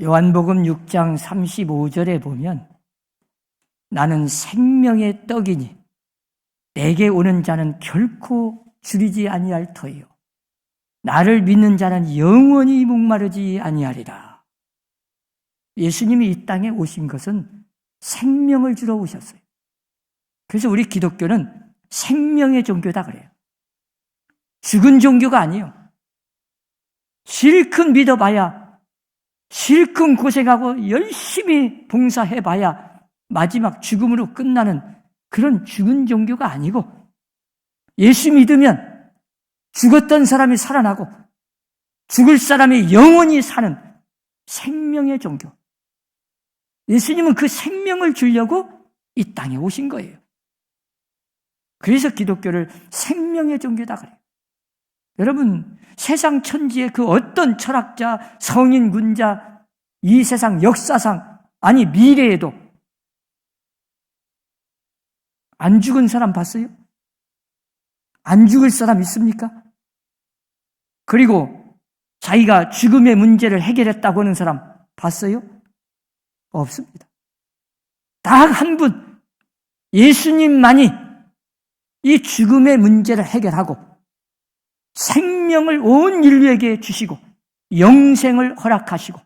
요한복음 6장 35절에 보면 나는 생명의 떡이니 내게 오는 자는 결코 줄이지 아니할 터이요 나를 믿는 자는 영원히 목마르지 아니하리라. 예수님이 이 땅에 오신 것은 생명을 주러 오셨어요. 그래서 우리 기독교는 생명의 종교다 그래요. 죽은 종교가 아니에요. 실컷 믿어봐야, 실컷 고생하고 열심히 봉사해봐야 마지막 죽음으로 끝나는 그런 죽은 종교가 아니고, 예수 믿으면 죽었던 사람이 살아나고, 죽을 사람이 영원히 사는 생명의 종교. 예수님은 그 생명을 주려고 이 땅에 오신 거예요. 그래서 기독교를 생명의 종교다 그래요. 여러분, 세상 천지의 그 어떤 철학자, 성인, 군자, 이 세상 역사상, 아니 미래에도 안 죽은 사람 봤어요? 안 죽을 사람 있습니까? 그리고 자기가 죽음의 문제를 해결했다고 하는 사람 봤어요? 없습니다. 딱 한 분, 예수님만이 이 죽음의 문제를 해결하고 생명을 온 인류에게 주시고 영생을 허락하시고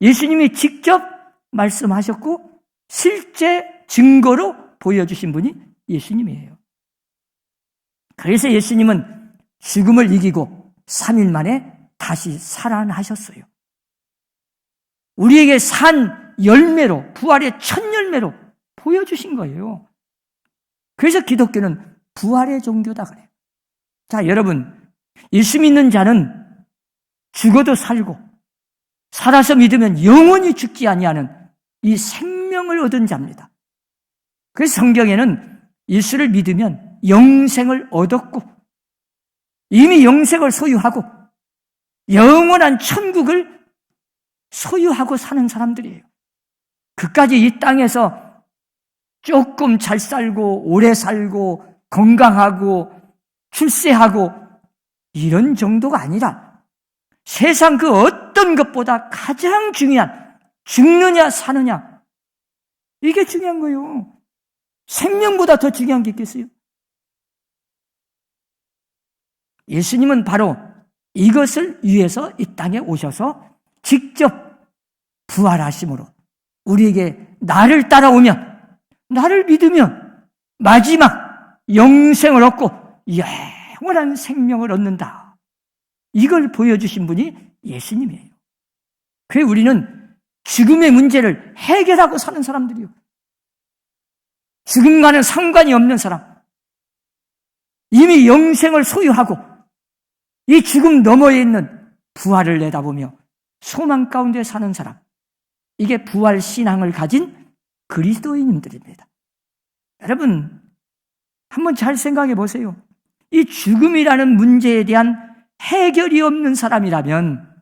예수님이 직접 말씀하셨고 실제 증거로 보여주신 분이 예수님이에요. 그래서 예수님은 죽음을 이기고 3일 만에 다시 살아나셨어요. 우리에게 산 열매로, 부활의 첫 열매로 보여주신 거예요. 그래서 기독교는 부활의 종교다 그래요. 자, 여러분, 예수 믿는 자는 죽어도 살고, 살아서 믿으면 영원히 죽지 아니하는 이 생명을 얻은 자입니다. 그래서 성경에는 예수를 믿으면 영생을 얻었고, 이미 영생을 소유하고, 영원한 천국을 소유하고 사는 사람들이에요. 그까지 이 땅에서 조금 잘 살고, 오래 살고, 건강하고, 출세하고, 이런 정도가 아니라 세상 그 어떤 것보다 가장 중요한 죽느냐 사느냐 이게 중요한 거예요. 생명보다 더 중요한 게 있겠어요? 예수님은 바로 이것을 위해서 이 땅에 오셔서 직접 부활하심으로 우리에게 나를 따라오면 나를 믿으면 마지막 영생을 얻고 영원한 생명을 얻는다. 이걸 보여주신 분이 예수님이에요. 그래 우리는 죽음의 문제를 해결하고 사는 사람들이요. 죽음과는 상관이 없는 사람. 이미 영생을 소유하고 이 죽음 너머에 있는 부활을 내다보며 소망 가운데 사는 사람. 이게 부활 신앙을 가진 그리스도인들입니다. 여러분, 한번 잘 생각해 보세요. 이 죽음이라는 문제에 대한 해결이 없는 사람이라면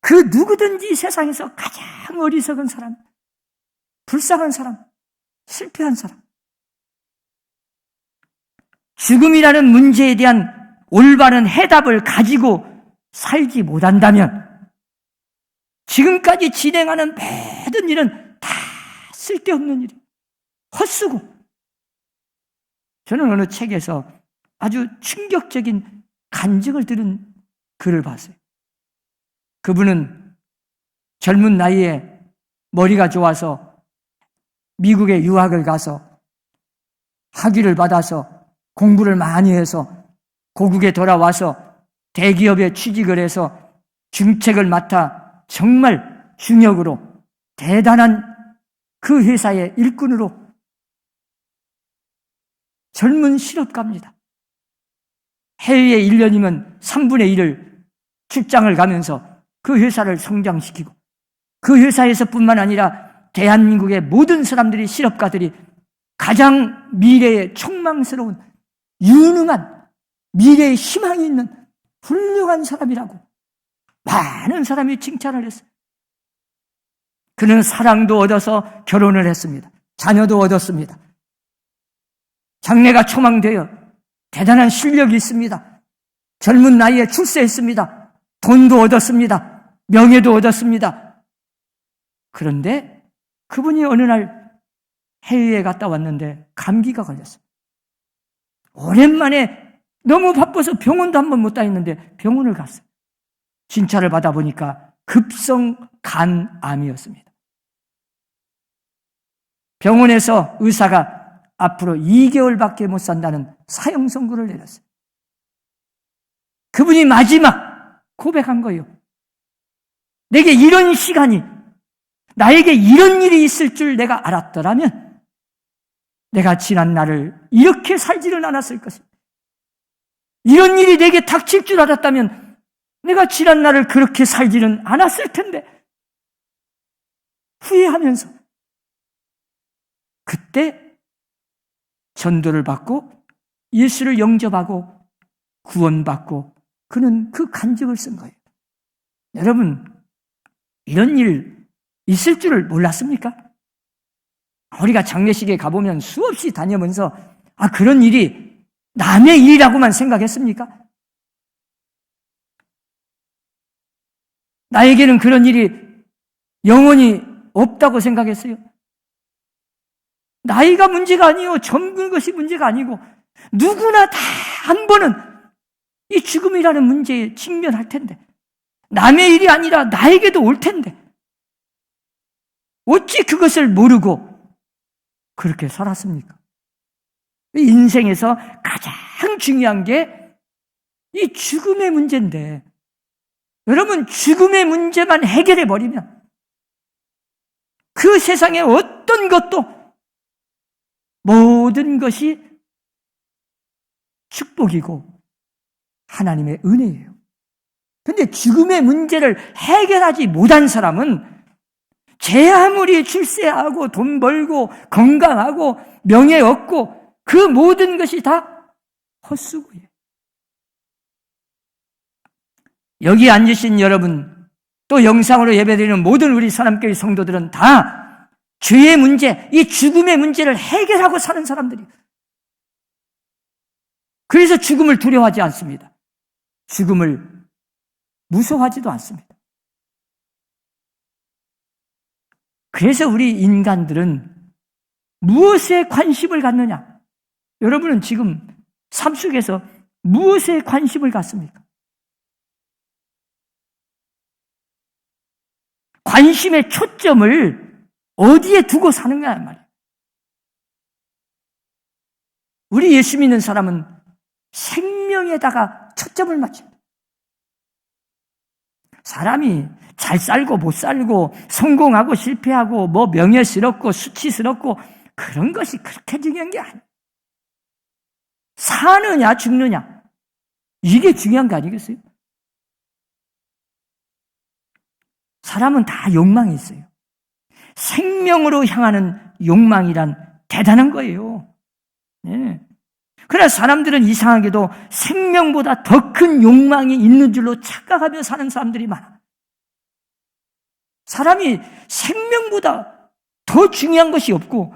그 누구든지 세상에서 가장 어리석은 사람, 불쌍한 사람, 실패한 사람. 죽음이라는 문제에 대한 올바른 해답을 가지고 살지 못한다면 지금까지 진행하는 모든 일은 다 쓸데없는 일이 헛수고 저는 어느 책에서 아주 충격적인 간증을 들은 글을 봤어요. 그분은 젊은 나이에 머리가 좋아서 미국에 유학을 가서 학위를 받아서 공부를 많이 해서 고국에 돌아와서 대기업에 취직을 해서 중책을 맡아 정말 중역으로 대단한 그 회사의 일꾼으로 젊은 실업가입니다. 해외에 1년이면 3분의 1을 출장을 가면서 그 회사를 성장시키고 그 회사에서 뿐만 아니라 대한민국의 모든 사람들이 실업가들이 가장 미래에 촉망스러운 유능한 미래의 희망이 있는 훌륭한 사람이라고 많은 사람이 칭찬을 했어요. 그는 사랑도 얻어서 결혼을 했습니다. 자녀도 얻었습니다. 장래가 초망되어 대단한 실력이 있습니다. 젊은 나이에 출세했습니다. 돈도 얻었습니다. 명예도 얻었습니다. 그런데 그분이 어느 날 해외에 갔다 왔는데 감기가 걸렸어요. 오랜만에 너무 바빠서 병원도 한 번 못 다녔는데 병원을 갔어요. 진찰을 받아보니까 급성 간암이었습니다. 병원에서 의사가 앞으로 2개월밖에 못 산다는 사형 선고를 내렸어요. 그분이 마지막 고백한 거예요. 내게 이런 시간이, 나에게 이런 일이 있을 줄 내가 알았더라면 내가 지난 날을 이렇게 살지는 않았을 것입니다. 이런 일이 내게 닥칠 줄 알았다면 내가 지난 날을 그렇게 살지는 않았을 텐데 후회하면서 그때 전도를 받고 예수를 영접하고 구원받고 그는 그 간증을 쓴 거예요. 여러분, 이런 일 있을 줄을 몰랐습니까? 우리가 장례식에 가보면 수없이 다녀면서 아, 그런 일이 남의 일이라고만 생각했습니까? 나에게는 그런 일이 영원히 없다고 생각했어요. 나이가 문제가 아니요. 젊은 것이 문제가 아니고 누구나 다 한 번은 이 죽음이라는 문제에 직면할 텐데 남의 일이 아니라 나에게도 올 텐데 어찌 그것을 모르고 그렇게 살았습니까? 인생에서 가장 중요한 게 이 죽음의 문제인데 여러분 죽음의 문제만 해결해 버리면 그 세상의 어떤 것도 모든 것이 축복이고 하나님의 은혜예요. 근데 죽음의 문제를 해결하지 못한 사람은 제 아무리 출세하고 돈 벌고 건강하고 명예 얻고 그 모든 것이 다 헛수고예요. 여기 앉으신 여러분, 또 영상으로 예배드리는 모든 우리 사람교회 성도들은 다 죄의 문제, 이 죽음의 문제를 해결하고 사는 사람들이에요. 그래서 죽음을 두려워하지 않습니다. 죽음을 무서워하지도 않습니다. 그래서 우리 인간들은 무엇에 관심을 갖느냐? 여러분은 지금 삶 속에서 무엇에 관심을 갖습니까? 관심의 초점을 어디에 두고 사는가 말이에요. 우리 예수 믿는 사람은 생명에다가 초점을 맞춥니다. 사람이 잘 살고 못 살고 성공하고 실패하고 뭐 명예스럽고 수치스럽고 그런 것이 그렇게 중요한 게 아니에요. 사느냐 죽느냐 이게 중요한 거 아니겠어요? 사람은 다 욕망이 있어요. 생명으로 향하는 욕망이란 대단한 거예요. 네. 그러나 사람들은 이상하게도 생명보다 더 큰 욕망이 있는 줄로 착각하며 사는 사람들이 많아. 사람이 생명보다 더 중요한 것이 없고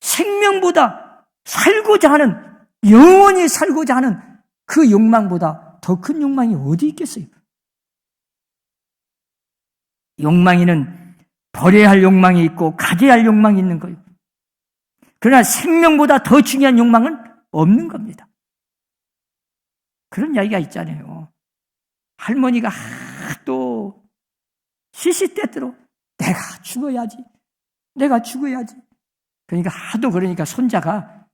생명보다 살고자 하는 영원히 살고자 하는 그 욕망보다 더 큰 욕망이 어디 있겠어요? 욕망에는 버려야 할 욕망이 있고 가져야 할 욕망이 있는 거예요. 그러나 생명보다 더 중요한 욕망은 없는 겁니다. 그런 이야기가 있잖아요. 할머니가 하도 시시때때로 내가 죽어야지. 내가 죽어야지. 그러니까 하도 그러니까 손자가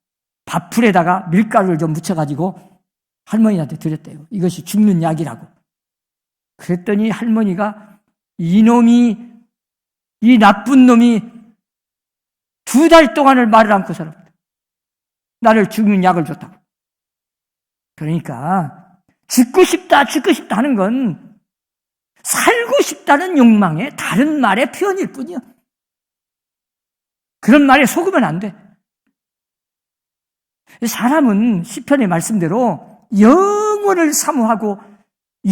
밥풀에다가 밀가루를 좀 묻혀가지고 할머니한테 드렸대요. 이것이 죽는 약이라고. 그랬더니 할머니가 이놈이, 이 나쁜 놈이 두 달 동안을 말을 않고 살았다. 나를 죽는 약을 줬다고. 그러니까 죽고 싶다, 죽고 싶다 하는 건 살고 싶다는 욕망의 다른 말의 표현일 뿐이야. 그런 말에 속으면 안 돼. 사람은 시편의 말씀대로 영원을 사모하고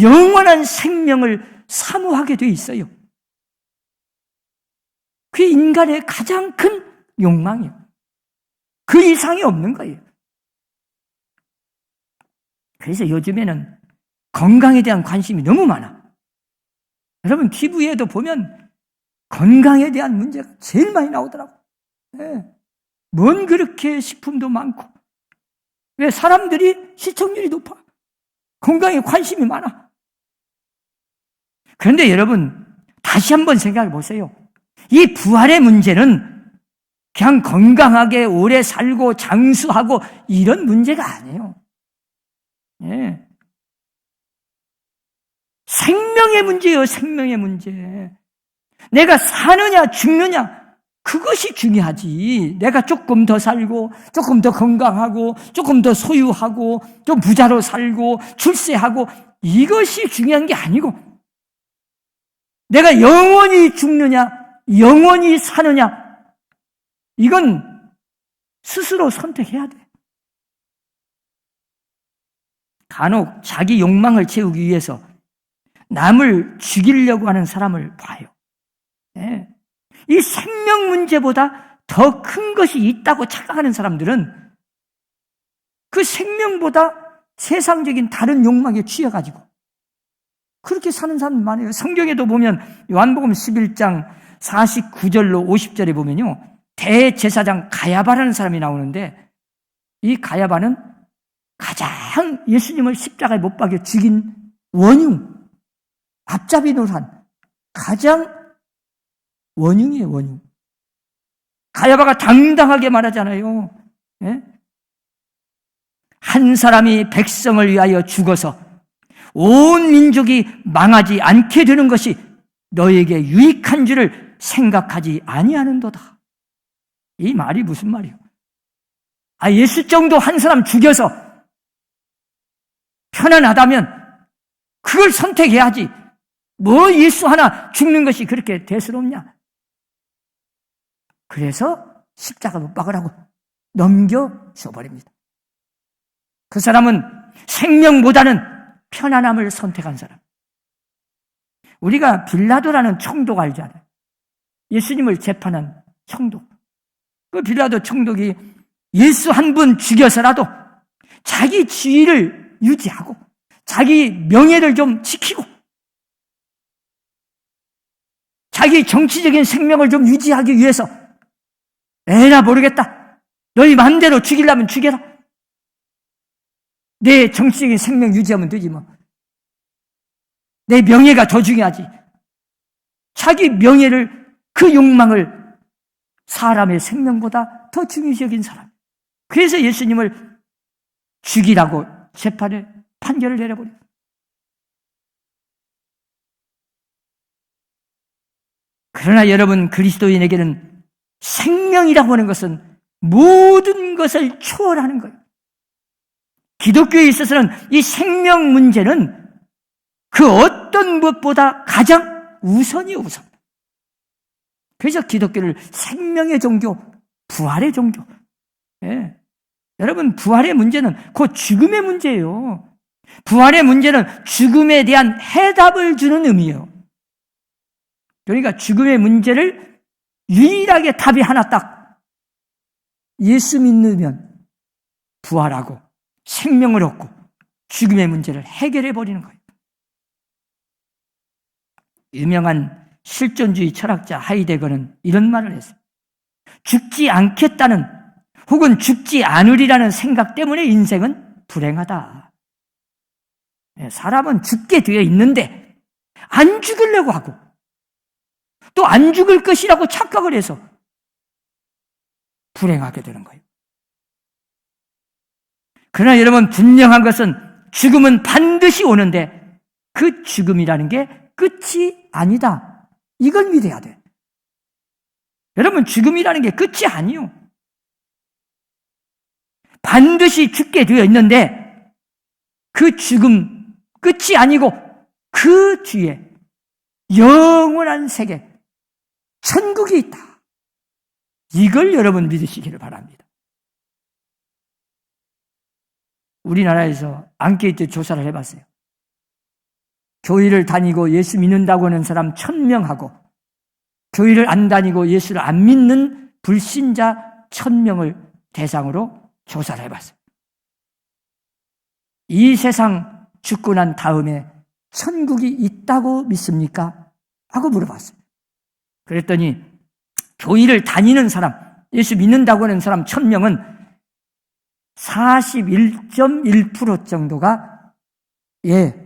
영원한 생명을 사모하게 돼 있어요. 그게 인간의 가장 큰 욕망이에요. 그 이상이 없는 거예요. 그래서 요즘에는 건강에 대한 관심이 너무 많아. 여러분, TV에도 보면 건강에 대한 문제가 제일 많이 나오더라고. 예. 뭔 그렇게 식품도 많고. 왜 사람들이 시청률이 높아? 건강에 관심이 많아. 그런데 여러분, 다시 한번 생각해 보세요. 이 부활의 문제는 그냥 건강하게 오래 살고 장수하고 이런 문제가 아니에요. 예. 생명의 문제예요, 생명의 문제. 내가 사느냐, 죽느냐, 그것이 중요하지. 내가 조금 더 살고, 조금 더 건강하고, 조금 더 소유하고, 좀 부자로 살고, 출세하고, 이것이 중요한 게 아니고, 내가 영원히 죽느냐, 영원히 사느냐, 이건 스스로 선택해야 돼. 간혹 자기 욕망을 채우기 위해서 남을 죽이려고 하는 사람을 봐요. 네. 이 생명 문제보다 더 큰 것이 있다고 착각하는 사람들은 그 생명보다 세상적인 다른 욕망에 취해가지고 그렇게 사는 사람 많아요. 성경에도 보면 요한복음 11장 49절로 50절에 보면요. 대제사장 가야바라는 사람이 나오는데 이 가야바는 가장 예수님을 십자가에 못 박여 죽인 원흉, 앞잡이 노한 가장 원흉이에요, 원흉. 가야바가 당당하게 말하잖아요. 예? 한 사람이 백성을 위하여 죽어서 온 민족이 망하지 않게 되는 것이 너에게 유익한 줄을 생각하지 아니하는도다. 이 말이 무슨 말이요? 아, 예수 정도 한 사람 죽여서 편안하다면 그걸 선택해야지. 뭐 예수 하나 죽는 것이 그렇게 대수롭냐? 그래서 십자가 못 박으라고 넘겨 줘 버립니다. 그 사람은 생명보다는 편안함을 선택한 사람. 우리가 빌라도라는 총독 알지 않아요? 예수님을 재판한 총독. 그 빌라도 총독이 예수 한 분 죽여서라도 자기 지위를 유지하고 자기 명예를 좀 지키고 자기 정치적인 생명을 좀 유지하기 위해서 에라 모르겠다. 너희 마음대로 죽이려면 죽여라. 내 정치적인 생명 유지하면 되지 뭐. 내 명예가 더 중요하지. 자기 명예를 그 욕망을 사람의 생명보다 더 중요시 여긴 사람. 그래서 예수님을 죽이라고 재판에 판결을 내려버려요. 그러나 여러분 그리스도인에게는 생명이라고 하는 것은 모든 것을 초월하는 거예요. 기독교에 있어서는 이 생명 문제는 그 어떤 무엇보다 가장 우선이 우선. 그래서 기독교를 생명의 종교, 부활의 종교. 예. 여러분, 부활의 문제는 곧 죽음의 문제예요. 부활의 문제는 죽음에 대한 해답을 주는 의미예요. 그러니까 죽음의 문제를 유일하게 답이 하나 딱 예수 믿으면 부활하고 생명을 얻고 죽음의 문제를 해결해 버리는 거예요. 유명한 실존주의 철학자 하이데거는 이런 말을 했어요. 죽지 않겠다는 혹은 죽지 않으리라는 생각 때문에 인생은 불행하다. 예, 사람은 죽게 되어 있는데 안 죽으려고 하고 또 안 죽을 것이라고 착각을 해서 불행하게 되는 거예요. 그러나 여러분 분명한 것은 죽음은 반드시 오는데 그 죽음이라는 게 끝이 아니다. 이걸 믿어야 돼. 여러분 죽음이라는 게 끝이 아니요. 반드시 죽게 되어 있는데 그 죽음 끝이 아니고 그 뒤에 영원한 세계 천국이 있다. 이걸 여러분 믿으시기를 바랍니다. 우리나라에서 안케이트 조사를 해봤어요. 교회를 다니고 예수 믿는다고 하는 사람 천명하고 교회를 안 다니고 예수를 안 믿는 불신자 천명을 대상으로 조사를 해봤어요. 이 세상 죽고 난 다음에 천국이 있다고 믿습니까? 하고 물어봤어요. 그랬더니 교회를 다니는 사람, 예수 믿는다고 하는 사람 천명은 41.1% 정도가 예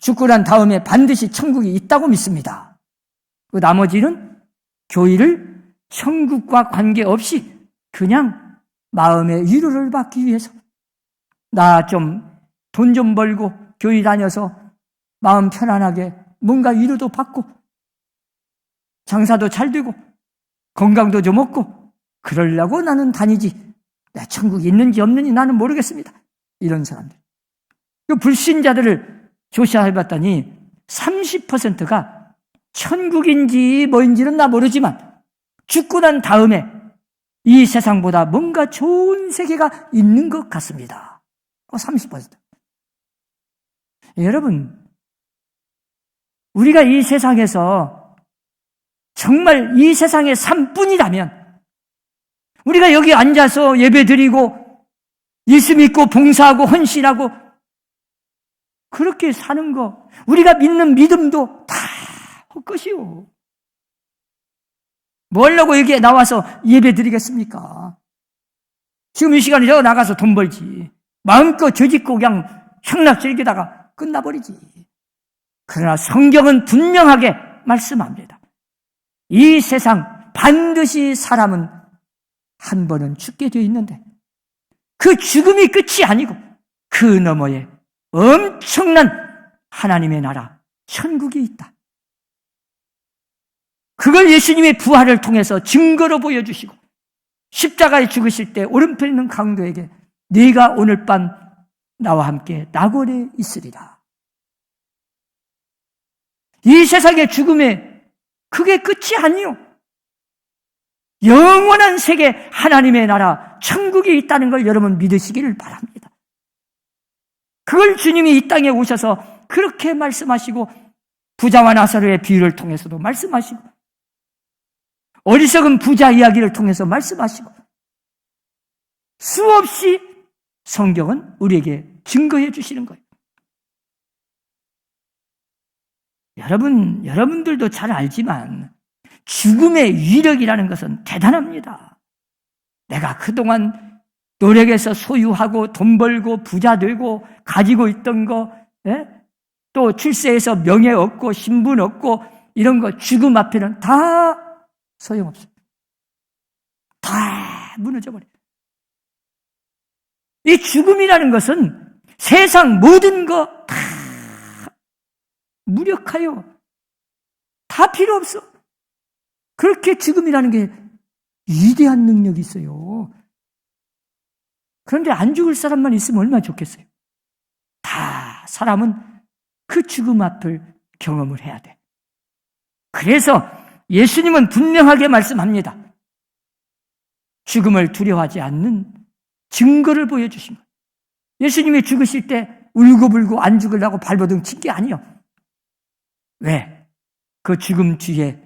죽고 난 다음에 반드시 천국이 있다고 믿습니다. 그 나머지는 교회를 천국과 관계없이 그냥 마음의 위로를 받기 위해서 나 좀 돈좀 벌고 교회 다녀서 마음 편안하게 뭔가 위로도 받고 장사도 잘 되고 건강도 좀 얻고 그러려고 나는 다니지 내 천국이 있는지 없는지 나는 모르겠습니다. 이런 사람들. 그 불신자들을 조사 해봤더니 30%가 천국인지 뭐인지는 나 모르지만 죽고 난 다음에 이 세상보다 뭔가 좋은 세계가 있는 것 같습니다. 30%. 여러분, 우리가 이 세상에서 정말 이 세상의 삶뿐이라면 우리가 여기 앉아서 예배 드리고 예수 믿고 봉사하고 헌신하고 그렇게 사는 거 우리가 믿는 믿음도 다 헛것이요. 뭐하려고 여기에 나와서 예배 드리겠습니까? 지금 이 시간에 저 나가서 돈 벌지. 마음껏 저짓고 그냥 향락 즐기다가 끝나버리지. 그러나 성경은 분명하게 말씀합니다. 이 세상 반드시 사람은 한 번은 죽게 되어 있는데 그 죽음이 끝이 아니고 그 너머에 엄청난 하나님의 나라, 천국이 있다. 그걸 예수님의 부활을 통해서 증거로 보여주시고 십자가에 죽으실 때 오른편에 있는 강도에게 네가 오늘 밤 나와 함께 낙원에 있으리라. 이 세상의 죽음에 그게 끝이 아니요. 영원한 세계 하나님의 나라 천국이 있다는 걸 여러분 믿으시기를 바랍니다. 그걸 주님이 이 땅에 오셔서 그렇게 말씀하시고 부자와 나사로의 비유를 통해서도 말씀하시고 어리석은 부자 이야기를 통해서 말씀하시고 수없이 성경은 우리에게 증거해 주시는 거예요. 여러분, 여러분들도 잘 알지만 죽음의 위력이라는 것은 대단합니다. 내가 그동안 노력해서 소유하고 돈 벌고 부자 되고 가지고 있던 거, 예? 또 출세해서 명예 얻고 신분 얻고 이런 거 죽음 앞에는 다 소용없어요. 다 무너져 버려요. 이 죽음이라는 것은 세상 모든 거 다 무력하여. 다 필요 없어. 그렇게 죽음이라는 게 위대한 능력이 있어요. 그런데 안 죽을 사람만 있으면 얼마나 좋겠어요. 다 사람은 그 죽음 앞을 경험을 해야 돼. 그래서 예수님은 분명하게 말씀합니다. 죽음을 두려워하지 않는 증거를 보여주신 거예요. 예수님이 죽으실 때 울고불고 안 죽으려고 발버둥 친 게 아니요. 왜? 그 죽음 뒤에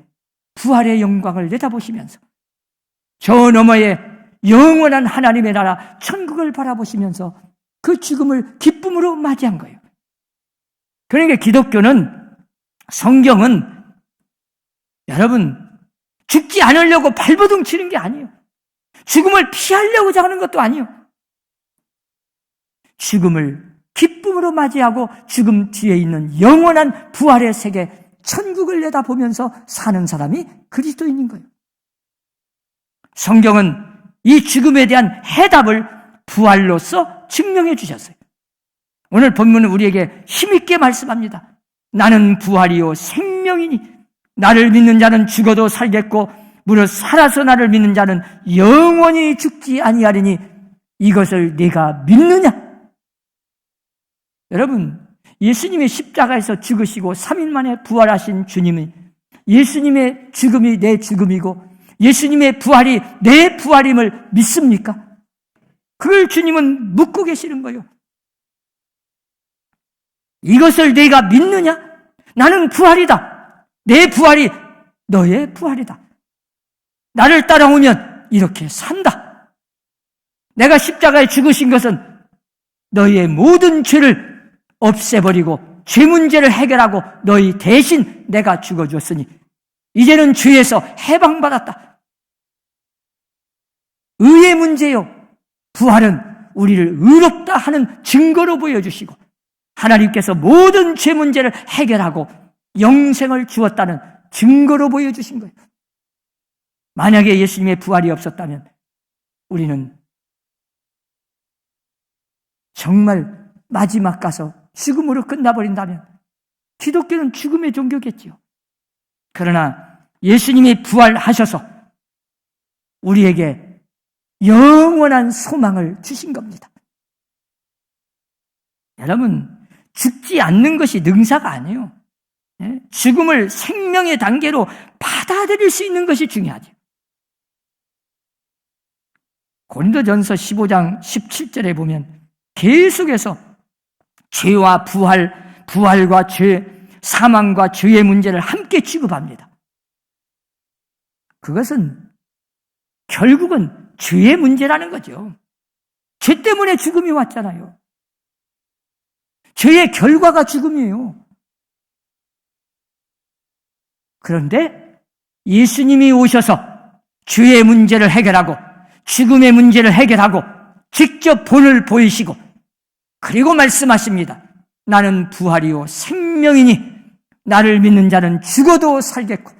부활의 영광을 내다보시면서 저 너머에 영원한 하나님의 나라 천국을 바라보시면서 그 죽음을 기쁨으로 맞이한 거예요. 그러니까 기독교는 성경은 여러분 죽지 않으려고 발버둥 치는 게 아니에요. 죽음을 피하려고 하는 것도 아니에요. 죽음을 기쁨으로 맞이하고 죽음 뒤에 있는 영원한 부활의 세계 천국을 내다보면서 사는 사람이 그리스도인인 거예요. 성경은 이 죽음에 대한 해답을 부활로서 증명해 주셨어요. 오늘 본문은 우리에게 힘있게 말씀합니다. 나는 부활이요 생명이니 나를 믿는 자는 죽어도 살겠고 무릇 살아서 나를 믿는 자는 영원히 죽지 아니하리니 이것을 네가 믿느냐? 여러분 예수님의 십자가에서 죽으시고 3일 만에 부활하신 주님이 예수님의 죽음이 내 죽음이고 예수님의 부활이 내 부활임을 믿습니까? 그걸 주님은 묻고 계시는 거예요. 이것을 내가 믿느냐? 나는 부활이다. 내 부활이 너의 부활이다. 나를 따라오면 이렇게 산다. 내가 십자가에 죽으신 것은 너의 모든 죄를 없애버리고 죄 문제를 해결하고 너희 대신 내가 죽어줬으니 이제는 죄에서 해방받았다. 의의 문제요. 부활은 우리를 의롭다 하는 증거로 보여주시고 하나님께서 모든 죄 문제를 해결하고 영생을 주었다는 증거로 보여주신 거예요. 만약에 예수님의 부활이 없었다면 우리는 정말 마지막 가서 죽음으로 끝나버린다면 기독교는 죽음의 종교겠지요. 그러나 예수님이 부활하셔서 우리에게 영원한 소망을 주신 겁니다. 여러분, 죽지 않는 것이 능사가 아니에요. 예? 죽음을 생명의 단계로 받아들일 수 있는 것이 중요하죠. 고린도전서 15장 17절에 보면 계속해서 죄와 부활, 부활과 죄, 사망과 죄의 문제를 함께 취급합니다. 그것은 결국은 죄의 문제라는 거죠. 죄 때문에 죽음이 왔잖아요. 죄의 결과가 죽음이에요. 그런데 예수님이 오셔서 죄의 문제를 해결하고 죽음의 문제를 해결하고 직접 본을 보이시고 그리고 말씀하십니다. 나는 부활이요 생명이니 나를 믿는 자는 죽어도 살겠고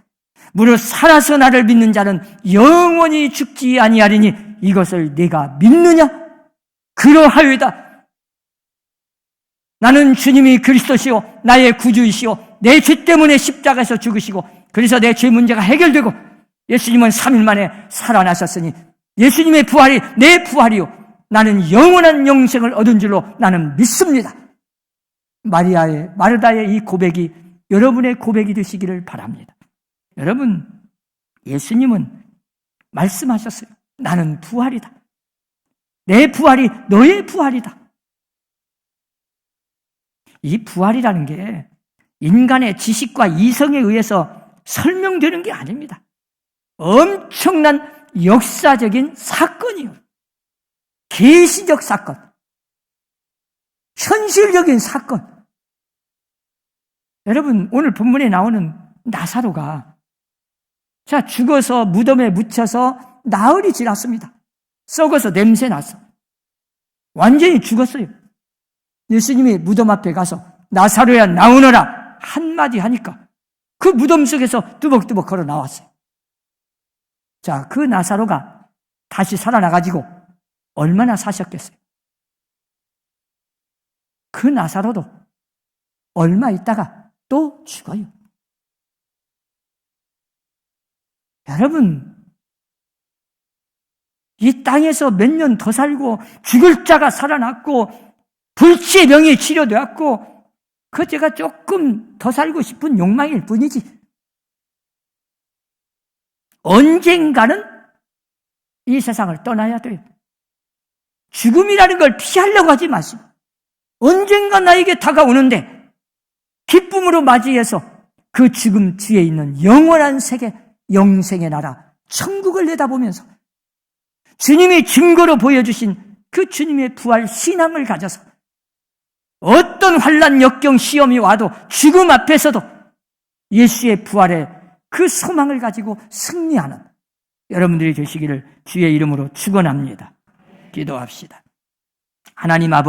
무릇 살아서 나를 믿는 자는 영원히 죽지 아니하리니 이것을 네가 믿느냐? 그러하여다. 나는 주님이 그리스도시요 나의 구주이시요 내 죄 때문에 십자가에서 죽으시고 그래서 내 죄 문제가 해결되고 예수님은 3일 만에 살아나셨으니 예수님의 부활이 내 부활이요 나는 영원한 영생을 얻은 줄로 나는 믿습니다. 마리아의 마르다의 이 고백이 여러분의 고백이 되시기를 바랍니다. 여러분 예수님은 말씀하셨어요. 나는 부활이다. 내 부활이 너의 부활이다. 이 부활이라는 게 인간의 지식과 이성에 의해서 설명되는 게 아닙니다. 엄청난 역사적인 사건이요. 계시적 사건. 현실적인 사건. 여러분, 오늘 본문에 나오는 나사로가 자, 죽어서 무덤에 묻혀서 나흘이 지났습니다. 썩어서 냄새 났어. 완전히 죽었어요. 예수님이 무덤 앞에 가서 나사로야 나오너라 한마디 하니까 그 무덤 속에서 뚜벅뚜벅 걸어 나왔어요. 자, 그 나사로가 다시 살아나가지고 얼마나 사셨겠어요? 그 나사로도 얼마 있다가 또 죽어요. 여러분, 이 땅에서 몇 년 더 살고 죽을 자가 살아났고 불치의 병이 치료되었고 그 제가 조금 더 살고 싶은 욕망일 뿐이지. 언젠가는 이 세상을 떠나야 돼요. 죽음이라는 걸 피하려고 하지 마시고 언젠가 나에게 다가오는데 기쁨으로 맞이해서 그 죽음 뒤에 있는 영원한 세계, 영생의 나라, 천국을 내다보면서 주님이 증거로 보여주신 그 주님의 부활 신앙을 가져서 어떤 환란, 역경, 시험이 와도 죽음 앞에서도 예수의 부활에 그 소망을 가지고 승리하는 여러분들이 되시기를 주의 이름으로 축원합니다. 기도합시다. 하나님 아버지